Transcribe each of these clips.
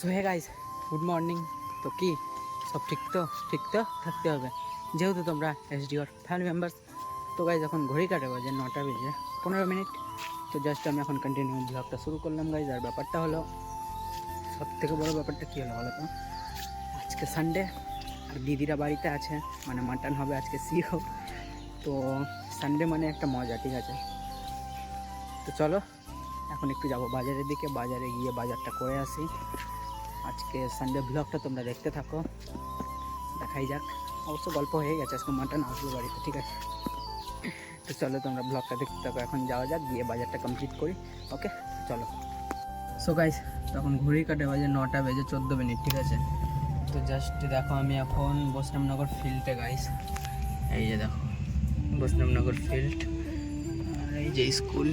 So hey guys good morning তো কি? সব ঠিক তো? ঠিক তো? থাকতে হবে। যেহেতু তোমরা এসডিওর ফ্যামিলি মেম্বার্স তো গাইজ এখন ঘড়ি কাটে বাজে নটা বেজে পনেরো মিনিট। তো জাস্ট আমি এখন কন্টিনিউ ব্লগটা শুরু করলাম গাইজ আর ব্যাপারটা হলো সব থেকে বড়ো ব্যাপারটা কী হলো বলো তো? আজকে সানডে আর দিদিরা বাড়িতে আছে মানে মাটন হবে আজকে সিও তো সানডে মানে একটা মজা, ঠিক আছে? তো চলো, এখন একটু যাব বাজারের দিকে। বাজারে গিয়ে বাজারটা করে আসি। আজকে সানডে ব্লগটা তোমরা দেখতে থাকো। দেখাই যাক। অবশ্য গল্প হয়ে গেছে, আজকে মাটন আসবে বাড়িতে, ঠিক আছে? তো চলো তোমরা ব্লগটা দেখতে থাকো। এখন যাওয়া যাক, গিয়ে বাজারটা কমপ্লিট করি ওকে চলো। সো গাইস তখন ঘড়ি কাটে বাজে নটা বেজে চোদ্দ মিনিট, ঠিক আছে? তো জাস্ট দেখো আমি এখন বৈষ্ণবনগর ফিল্ডে গাইস এই যে দেখো, বৈষ্ণবনগর ফিল্ড এই যে স্কুল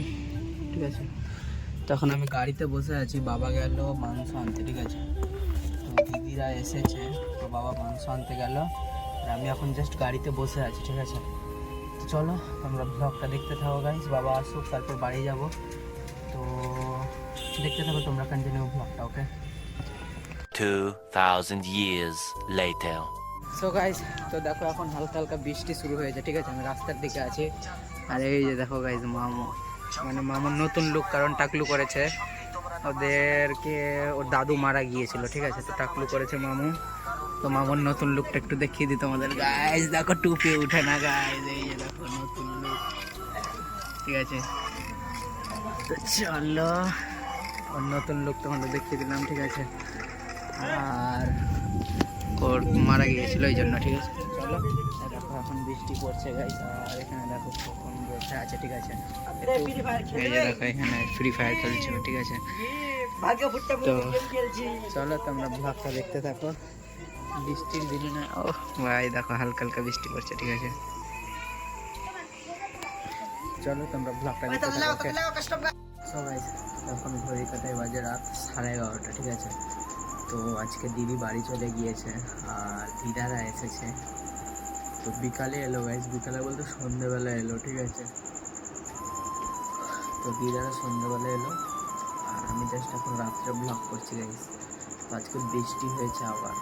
ঠিক আছে? তখন আমি গাড়িতে বসে আছি, বাবা গেল, মাংস আনতে, ঠিক আছে? দিদিরা এসেছে তো বাবা মাংস আনতে গেল আর আমি এখন জাস্ট গাড়িতে বসে আছি ঠিক আছে? তো চলো আমরা ব্লগটা দেখতে থাকো গাইস বাবা আসুক তারপর বাড়ি যাব। তো দেখতে থাকো তোমরা কন্টিনিউ ব্লগটা okay 2,000 years later. So guys তো দেখো এখন হালকা হালকা বৃষ্টি শুরু হয়েছে ঠিক আছে? আমি রাস্তার দিকে আছি। আর এই যে দেখো গাইস মামু। মানে মামুর নতুন লুক কারণ টাকলু করেছে। ওদেরকে ওর দাদু মারা গিয়েছিল, ঠিক আছে? তো টাকলু করেছে মামু। তো মামুর নতুন লুকটা একটু দেখিয়ে দিই তোমাদের। গাইস দেখো টুপি উঠে না গাইস এই যে দেখো নতুন লুক ঠিক আছে? তো চলো, ওর নতুন লুক তোমাদের দেখিয়ে দিলাম, ঠিক আছে? আর ওর মারা গিয়েছিল, এই জন্য, ঠিক আছে? চলো দেখো এখন বৃষ্টি পড়ছে গাইস আর এখানে দেখো কখন বসে আছে ঠিক আছে? এই যে দেখো এখানে ফ্রি ফায়ার খেলছিল ঠিক আছে? তো চলো তোমরা ব্লগটা দেখতে থাকো। বৃষ্টির দিনে না ও ভাই দেখো হালকা হালকা বৃষ্টি পড়ছে ঠিক আছে? চলো তোমরা ব্লগটা দেখতে থাকো? সবাই এখন ঘড়ি কাটায় বাজে রাত সাড়ে এগারোটা ঠিক আছে? তো আজকে দিদি বাড়ি চলে গিয়েছে আর দিদারা এসেছে। তো বিকালে এলো গাইজ বিকালে বলতে সন্ধ্যেবেলা এলো, ঠিক আছে? তো দিদারা সন্ধ্যেবেলা এলো, আর আমি জাস্ট এখন রাত্রে ব্লগ করছি গাইজ আজকে বৃষ্টি হয়েছে আবার।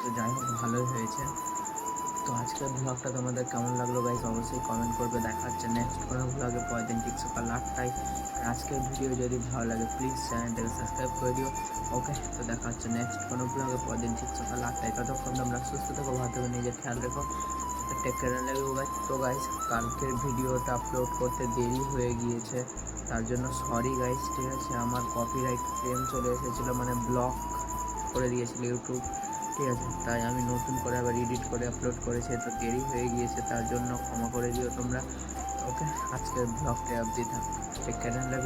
তো যাই হোক, ভালোই হয়েছে। তো আজকের ব্লগটা তোমাদের কেমন লাগল গাইজ অবশ্যই কমেন্ট করবে। দেখা হচ্ছে নেক্সট কোনো ব্লগে পরের দিন ঠিক সকাল আটটায়। আর আজকের ভিডিও যদি ভালো লাগে প্লিজ চ্যানেলটাকে সাবস্ক্রাইব করে দিও। ওকে তো দেখা হচ্ছে নেক্সট কোনো ব্লগে পরের দিন ঠিক সকাল আটটায়। ততক্ষণ তোমরা সুস্থ থেকো, ভালো থেকো, নিজের খেয়াল রেখো। টেক কেয়ার লাগবে গাইজ তো গাইজ কালকের ভিডিওটা আপলোড করতে দেরি হয়ে গিয়েছে। তার জন্য সরি গাইজ ঠিক আছে? আমার কপিরাইট ক্লেম চলে এসেছিল মানে ব্লক করে দিয়েছিল ইউটিউব ঠিক আছে তাই আমি নতুন করে আবার এডিট করে আপলোড করেছি তো দেরি হয়ে গিয়েছে, তার জন্য ক্ষমা করে দিও তোমরা। ওকে আজকের ব্লগটা অবধি থাক। টেক কেয়ার লাভ